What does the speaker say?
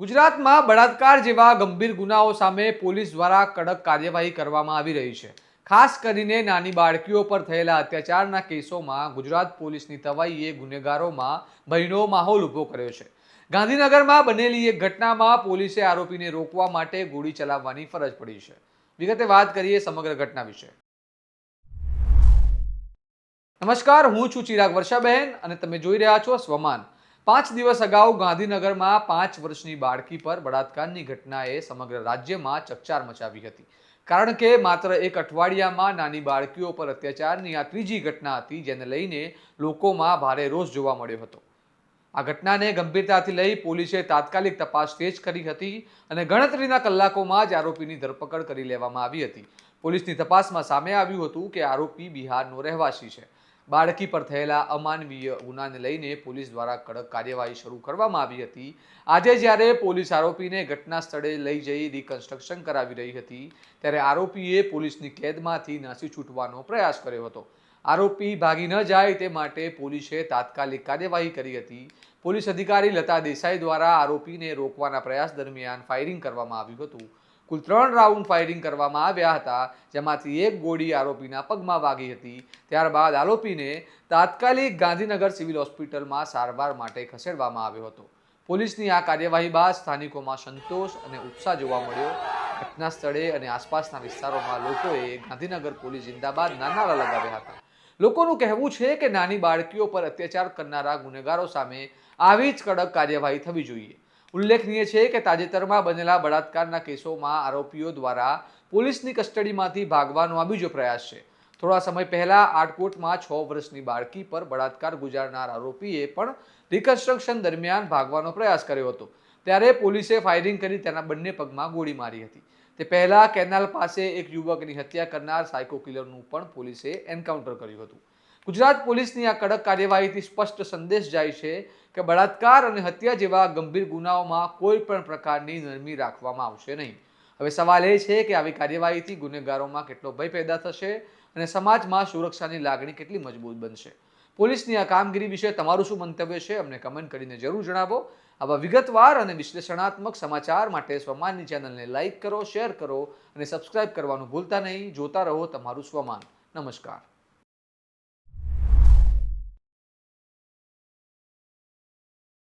ગુજરાતમાં બળાત્કાર જેવા ગંભીર ગુનાઓ સામે પોલીસ દ્વારા કડક કાર્યવાહી કરવામાં આવી રહી છે. ખાસ કરીને નાની બાળકીઓ પર થયેલા અત્યાચારના કેસોમાં ગુજરાત પોલીસની તવાઈએ ગુનેગારોમાં ભયનો માહોલ ઊભો કર્યો છે. ગાંધીનગરમાં બનેલી એક ઘટનામાં પોલીસે આરોપીને રોકવા માટે ગોળી ચલાવવાની ફરજ પડી છે. વિગતે વાત કરીએ સમગ્ર ઘટના વિશે. નમસ્કાર, હું છું ચિરાગ વર્ષાબહેન અને તમે જોઈ રહ્યા છો સ્વમાન. પાંચ દિવસ અગાઉ ગાંધીનગરમાં પાંચ વર્ષની બાળકી પર બળાત્કારની ઘટનાએ સમગ્ર રાજ્યમાં ચકચાર મચાવી હતી. કારણ કે માત્ર એક અઠવાડિયામાં નાની બાળકીઓ પર અત્યાચારની આ ત્રીજી ઘટના હતી, જેને લઈને લોકોમાં ભારે રોષ જોવા મળ્યો હતો. આ ઘટનાને ગંભીરતાથી લઈ પોલીસે તાત્કાલિક તપાસ તેજ કરી હતી અને ગણતરીના કલાકોમાં જ આરોપીની ધરપકડ કરી લેવામાં આવી હતી. પોલીસની તપાસમાં સામે આવ્યું હતું કે આરોપી બિહારનો રહેવાસી છે. બાળકી પર થયેલા અમાનવીય ગુનાને લઈને પોલીસ દ્વારા કડક કાર્યવાહી શરૂ કરવામાં આવી હતી. આજે જ્યારે પોલીસ આરોપીને ઘટના સ્થળે લઈ જઈ રિકન્સ્ટ્રક્શન કરાવી રહી હતી, ત્યારે આરોપીએ પોલીસની કેદમાંથી નાસી છૂટવાનો પ્રયાસ કર્યો હતો. આરોપી ભાગી ન જાય તે માટે પોલીસે તાત્કાલિક કાર્યવાહી કરી હતી. પોલીસ અધિકારી લતા દેસાઈ દ્વારા આરોપીને રોકવાના પ્રયાસ દરમિયાન ફાયરિંગ કરવામાં આવ્યું હતું. કુલ ત્રણ રાઉન્ડ ફાયરિંગ કરવામાં આવ્યા હતા, જેમાંથી એક ગોળી આરોપીના પગમાં વાગી હતી. ત્યારબાદ આરોપીને તાત્કાલિક ગાંધીનગર સિવિલ હોસ્પિટલમાં સારવાર માટે ખસેડવામાં આવ્યો હતો. પોલીસની આ કાર્યવાહી બાદ સ્થાનિકોમાં સંતોષ અને ઉત્સાહ જોવા મળ્યો. ઘટના સ્થળે અને આસપાસના વિસ્તારોમાં લોકોએ ગાંધીનગર પોલીસ જિંદાબાદ નાનારા લગાવ્યા હતા. લોકોનું કહેવું છે કે નાની બાળકીઓ પર અત્યાચાર કરનારા ગુનેગારો સામે આવી જ કડક કાર્યવાહી થવી જોઈએ. ઉલ્લેખનીય છે કે તાજેતરમાં બનેલા બળાત્કારના કેસોમાં આરોપીઓ દ્વારા પોલીસની કસ્ટડીમાંથી ભાગવાનો આ બીજો પ્રયાસ છે. થોડા સમય પહેલા આટકોટમાં છ વર્ષની બાળકી પર બળાત્કાર ગુજારનાર આરોપીએ પણ રિકન્સ્ટ્રક્શન દરમિયાન ભાગવાનો પ્રયાસ કર્યો હતો. ત્યારે પોલીસે ફાયરિંગ કરી તેના બંને પગમાં ગોળી મારી હતી. તે પહેલાં કેનાલ પાસે એક યુવકની હત્યા કરનાર સાયકો કિલરનું પણ પોલીસે એન્કાઉન્ટર કર્યું હતું. ગુજરાત પોલીસની આ કડક કાર્યવાહીથી સ્પષ્ટ સંદેશ જાય છે કે બળાત્કાર અને હત્યા જેવા ગંભીર ગુનાઓમાં કોઈ પણ પ્રકારની નરમી રાખવામાં આવશે નહીં. હવે સવાલ એ છે કે આવી કાર્યવાહીથી ગુનેગારોમાં કેટલો ભય પેદા થશે અને સમાજમાં સુરક્ષાની લાગણી કેટલી મજબૂત બનશે? પોલીસની આ કામગીરી વિશે તમારું શું મંતવ્ય છે અમને કમેન્ટ કરીને જરૂર જણાવો. આવા વિગતવાર અને વિશ્લેષણાત્મક સમાચાર માટે સ્વમાનની ચેનલને લાઇક કરો, શેર કરો અને સબસ્ક્રાઇબ કરવાનું ભૂલતા નહીં. જોતા રહો તમારું સ્વમાન. નમસ્કાર.